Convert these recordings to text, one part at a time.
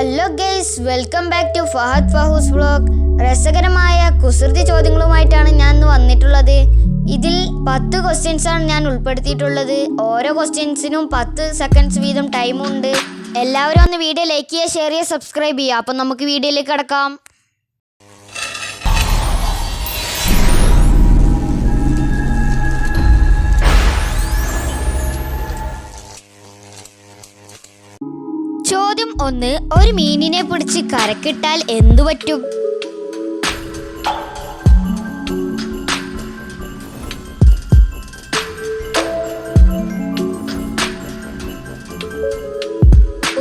Hello guys welcome back to Fahad Fahus vlog രസകരമായ കുസൃതി ചോദ്യങ്ങളുമായിട്ടാണ് ഞാൻ ഇന്ന് വന്നിട്ടുള്ളത്. ഇതിൽ പത്ത് ക്വസ്റ്റ്യൻസ് ആണ് ഞാൻ ഉൾപ്പെടുത്തിയിട്ടുള്ളത്. ഓരോ ക്വസ്റ്റ്യൻസിനും പത്ത് സെക്കൻഡ്സ് വീതം ടൈമുണ്ട് എല്ലാവരും ഒന്ന് വീഡിയോ ലൈക്ക് ചെയ്യുക ഷെയർ ചെയ്യുക സബ്സ്ക്രൈബ് ചെയ്യുക. അപ്പം നമുക്ക് വീഡിയോയിലേക്ക് കിടക്കാം. ഒന്ന് ഒരു മീനിനെ പിടിച്ച് കരക്കിട്ടാൽ എന്തു പറ്റും?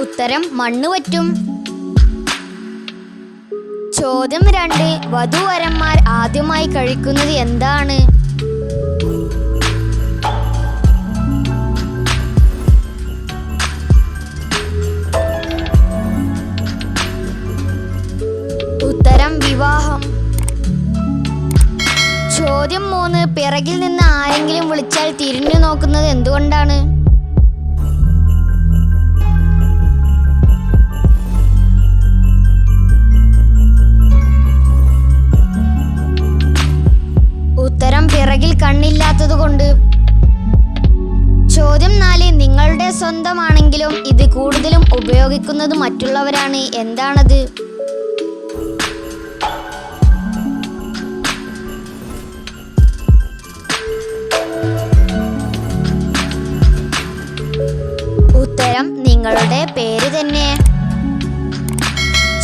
ഉത്തരം മണ്ണ് പറ്റും. ചോദ്യം രണ്ട് വധുവരന്മാർ ആദ്യമായി കഴിക്കുന്നത് എന്താണ്? വിവാഹം. ചോദ്യം മൂന്ന് പിറകിൽ നിന്ന് ആരെങ്കിലും വിളിച്ചാൽ തിരിഞ്ഞു നോക്കുന്നത് എന്തുകൊണ്ടാണ്? ഉത്തരം പിറകിൽ കണ്ണില്ലാത്തത് കൊണ്ട്. ചോദ്യം നാല് നിങ്ങളുടെ സ്വന്തമാണെങ്കിലും ഇത് കൂടുതലും ഉപയോഗിക്കുന്നത് മറ്റുള്ളവരാണ്. എന്താണത്? നിങ്ങളുടെ പേര് തന്നെ?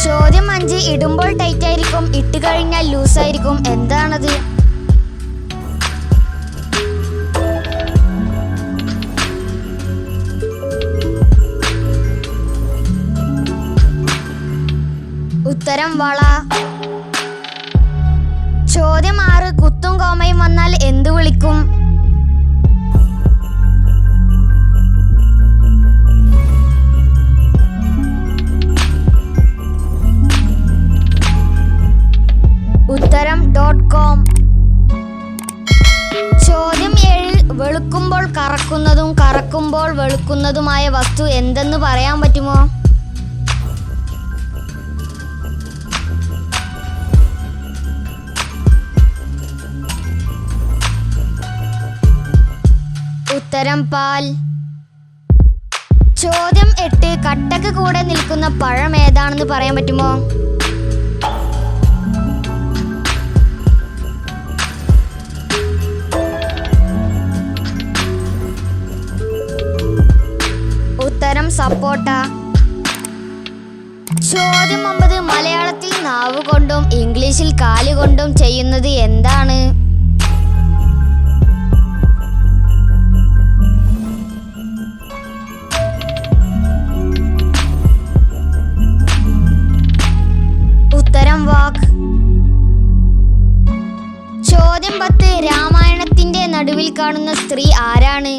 ചോദ്യം അഞ്ച് ഇടുമ്പോൾ ടൈറ്റ് ആയിരിക്കും ഇട്ട് കഴിഞ്ഞാൽ ലൂസ് ആയിരിക്കും എന്താണത്? ഉത്തരം വള. ചോദ്യം ആറ് കുത്തും കോമയും വന്നാൽ എന്തു ചോദ്യം ഏഴിൽ വെളുക്കുമ്പോൾ കറക്കുന്നതും കറക്കുമ്പോൾ വെളുക്കുന്നതുമായ വസ്തു എന്തെന്ന് പറയാൻ പറ്റുമോ? ഉത്തരം പാൽ. ചോദ്യം എട്ട് കട്ടക്ക് കൂടെ നിൽക്കുന്ന പഴം ഏതാണെന്ന് പറയാൻ പറ്റുമോ? സപ്പോട്ട ചോദ്യം ഒമ്പത് മലയാളത്തിൽ നാവ് കൊണ്ടും ഇംഗ്ലീഷിൽ കാൽ കൊണ്ടും ചെയ്യുന്നത് എന്താണ്? ഉത്തരം വാക്ക്. ചോദ്യം പത്ത് രാമായണത്തിന്റെ നടുവിൽ കാണുന്ന സ്ത്രീ ആരാണ്?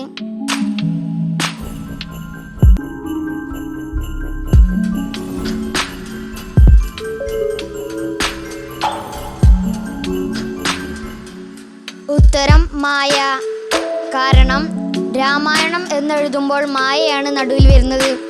മായ. കാരണം രാമായണം എന്നെഴുതുമ്പോൾ മായയാണ് നടുവിൽ വരുന്നത്.